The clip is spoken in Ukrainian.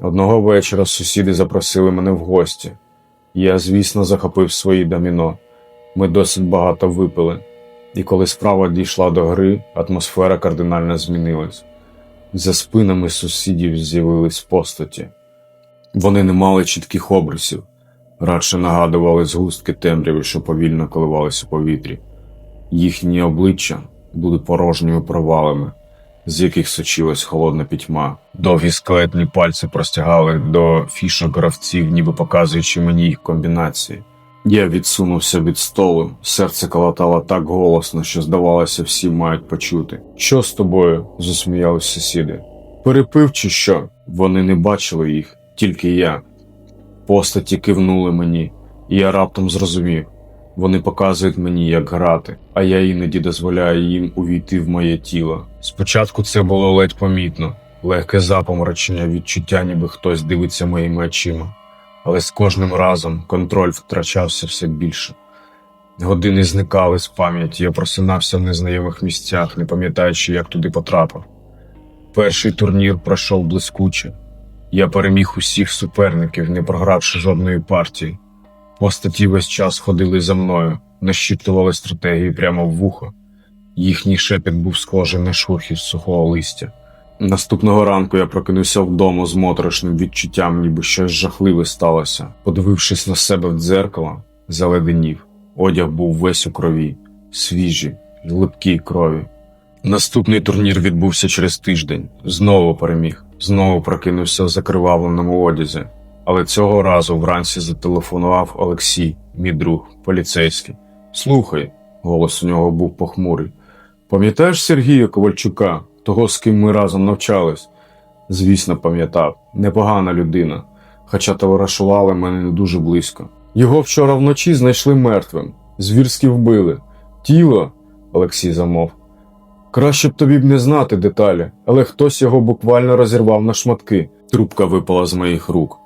Одного вечора сусіди запросили мене в гості. Я, звісно, захопив свої доміно. Ми досить багато випили. І коли справа дійшла до гри, атмосфера кардинально змінилась. За спинами сусідів з'явились постаті. Вони не мали чітких обрисів, радше нагадували згустки темряви, що повільно коливалися у повітрі. Їхні обличчя були порожніми провалами, з яких сочилась холодна пітьма. Довгі скелетні пальці простягали до фішок гравців, ніби показуючи мені їх комбінації. Я відсунувся від столу, серце колотало так голосно, що здавалося, всі мають почути. Що з тобою? засміялись сусіди. Перепив чи що? Вони не бачили їх, тільки я. Постаті кивнули мені, і я раптом зрозумів. Вони показують мені, як грати, а я іноді дозволяю їм увійти в моє тіло. Спочатку це було ледь помітно, легке запоморочення, відчуття, ніби хтось дивиться моїми очима. Але з кожним разом контроль втрачався все більше. Години зникали з пам'яті, я просинався в незнайомих місцях, не пам'ятаючи, як туди потрапив. Перший турнір пройшов блискуче. Я переміг усіх суперників, не програвши жодної партії. Постаті весь час ходили за мною, нащитували стратегії прямо в вухо. Їхній шепіт був схожий на шурхіт сухого листя. Наступного ранку я прокинувся вдома з моторошним відчуттям, ніби щось жахливе сталося. Подивившись на себе в дзеркало, заледенів. Одяг був весь у крові, свіжі, липкій крові. Наступний турнір відбувся через тиждень. Знову переміг, знову прокинувся в закривавленому одязі. Але цього разу вранці зателефонував Олексій, мій друг, поліцейський. Слухай, голос у нього був похмурий. Пам'ятаєш Сергія Ковальчука, того, з ким ми разом навчались? Звісно, пам'ятав, непогана людина, хоча товаришували мене не дуже близько. Його вчора вночі знайшли мертвим, звірськи вбили. Тіло, Олексій замов. Краще б тобі б не знати деталі, але хтось його буквально розірвав на шматки. Трубка випала з моїх рук.